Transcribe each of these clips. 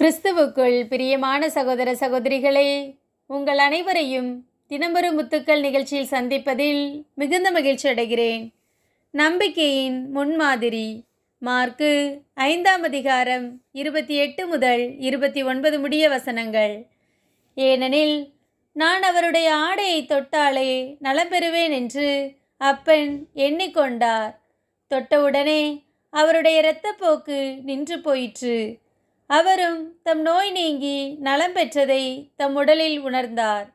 கிறிஸ்துவுக்குள் பிரியமான சகோதர சகோதரிகளே உங்கள் அனைவரையும் தினம்பெரும் முத்துக்கள் நிகழ்ச்சியில் சந்திப்பதில் மிகுந்த மகிழ்ச்சி அடைகிறேன். நம்பிக்கையின் முன்மாதிரி மார்க்கு ஐந்தாம் அதிகாரம் இருபத்தி எட்டு முதல் இருபத்தி ஒன்பது முடிய வசனங்கள். ஏனெனில் நான் அவருடைய ஆடையை தொட்டாலே நலம் பெறுவேன் என்று அப்பன் எண்ணிக்கொண்டார். தொட்டவுடனே அவருடைய இரத்தப்போக்கு நின்று போயிற்று. அவரும் தம் நோய் நீங்கி நலம் பெற்றதை தம் உடலில் உணர்ந்தார்.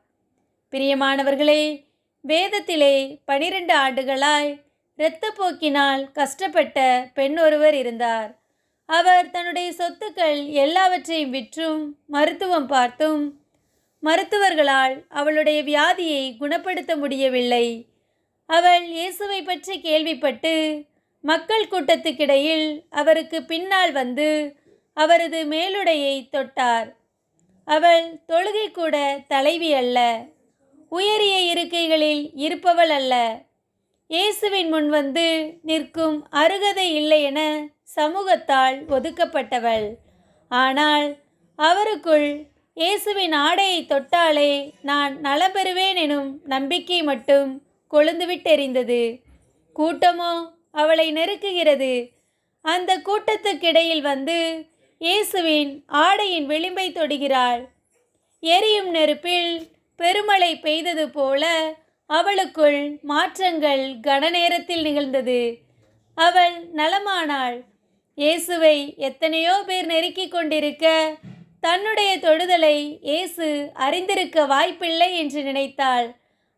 பிரியமானவர்களே வேதத்திலே பனிரெண்டு ஆண்டுகளாய் இரத்தப்போக்கினால் கஷ்டப்பட்ட பெண் ஒருவர் இருந்தார். அவர் தன்னுடைய சொத்துக்கள் எல்லாவற்றையும் விற்றும் மருத்துவம் பார்த்தும் மருத்துவர்களால் அவளுடைய வியாதியை குணப்படுத்த முடியவில்லை. அவள் இயேசுவை பற்றி கேள்விப்பட்டு மக்கள் கூட்டத்துக்கிடையில் அவருக்கு பின்னால் வந்து அவரது மேலுடையை தொட்டார். அவள் தொழுகை கூட தலைவி அல்ல. உயரிய இருக்கைகளில் இருப்பவள் அல்ல. இயேசுவின் முன் வந்து நிற்கும் அருகதை இல்லை என சமூகத்தால் ஒதுக்கப்பட்டவள். ஆனால் அவருக்குள் இயேசுவின் ஆடையை தொட்டாலே நான் நலம் பெறுவேன் எனும் நம்பிக்கை மட்டும் கொழுந்துவிட்டெறிந்தது கூட்டமோ அவளை நெருக்குகிறது. அந்த கூட்டத்துக்கிடையில் வந்து இயேசுவின் ஆடையின் விளிம்பை தொடுகிறாள். எரியும் நெருப்பில் பெருமழை பெய்தது போல அவளுக்குள் மாற்றங்கள் கனநேரத்தில் நிகழ்ந்தது. அவள் நலமானாள். இயேசுவை எத்தனையோ பேர் நெருக்கிக் கொண்டிருக்க தன்னுடைய தொடுதலை இயேசு அறிந்திருக்க வாய்ப்பில்லை என்று நினைத்தாள்.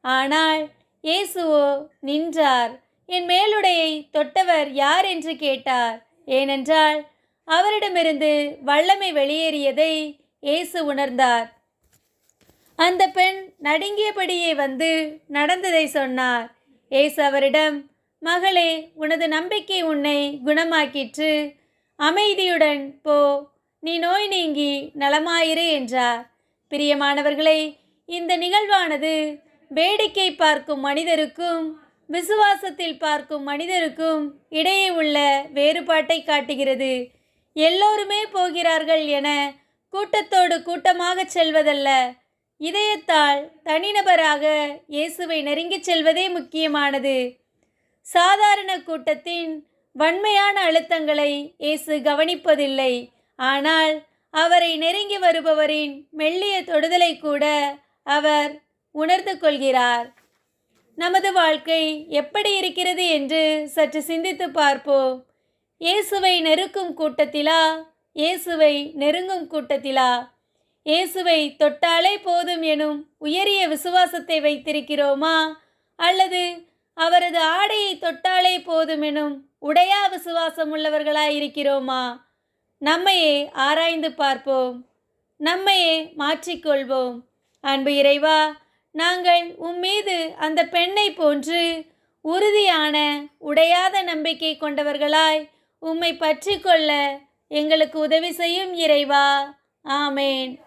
ஆனால் இயேசுவோ நின்றார். என் மேலுடையை தொட்டவர் யார் என்று கேட்டார். ஏனென்றால் அவரிடமிருந்து வல்லமை வெளியேறியதை இயேசு உணர்ந்தார். அந்த பெண் நடுங்கியபடியே வந்து நடந்ததை சொன்னார். இயேசு அவரிடம் மகளே உனது நம்பிக்கை உன்னை குணமாக்கிற்று. அமைதியுடன் போ. நீ நோய் நீங்கி நலமாயிரு என்றார். பிரியமானவர்களே இந்த நிகழ்வானது வேடிக்கை பார்க்கும் மனிதருக்கும் விசுவாசத்தில் பார்க்கும் மனிதருக்கும் இடையே உள்ள வேறுபாட்டை காட்டுகிறது. எல்லோருமே போகிறார்கள் என கூட்டத்தோடு கூட்டமாக செல்வதல்ல. இதயத்தால் தனிநபராக இயேசுவை நெருங்கிச் செல்வதே முக்கியமானது. சாதாரண கூட்டத்தின் வன்மையான அழுத்தங்களை இயேசு கவனிப்பதில்லை. ஆனால் அவரை நெருங்கி வருபவரின் மெல்லிய தொடுதலை கூட அவர் உணர்ந்து கொள்கிறார். நமது வாழ்க்கை எப்படி இருக்கிறது என்று சற்று சிந்தித்து பார்ப்போம். இயேசுவை நெருக்கும் கூட்டத்திலா? இயேசுவை நெருங்கும் கூட்டத்திலா? இயேசுவை தொட்டாலே போதும் எனும் உயரிய விசுவாசத்தை வைத்திருக்கிறோமா? அல்லது அவரது ஆடையை தொட்டாலே போதும் எனும் உடையா விசுவாசம் உள்ளவர்களாயிருக்கிறோமா நம்மையே ஆராய்ந்து பார்ப்போம். நம்மையே மாற்றிக்கொள்வோம். அன்பு இறைவா நாங்கள் உம்மீது அந்த பெண்ணை போன்று உறுதியான உடையாத நம்பிக்கை கொண்டவர்களாய் உம்மை பற்றி கொள்ள எங்களுக்கு உதவி செய்யும் இறைவா. ஆமேன்.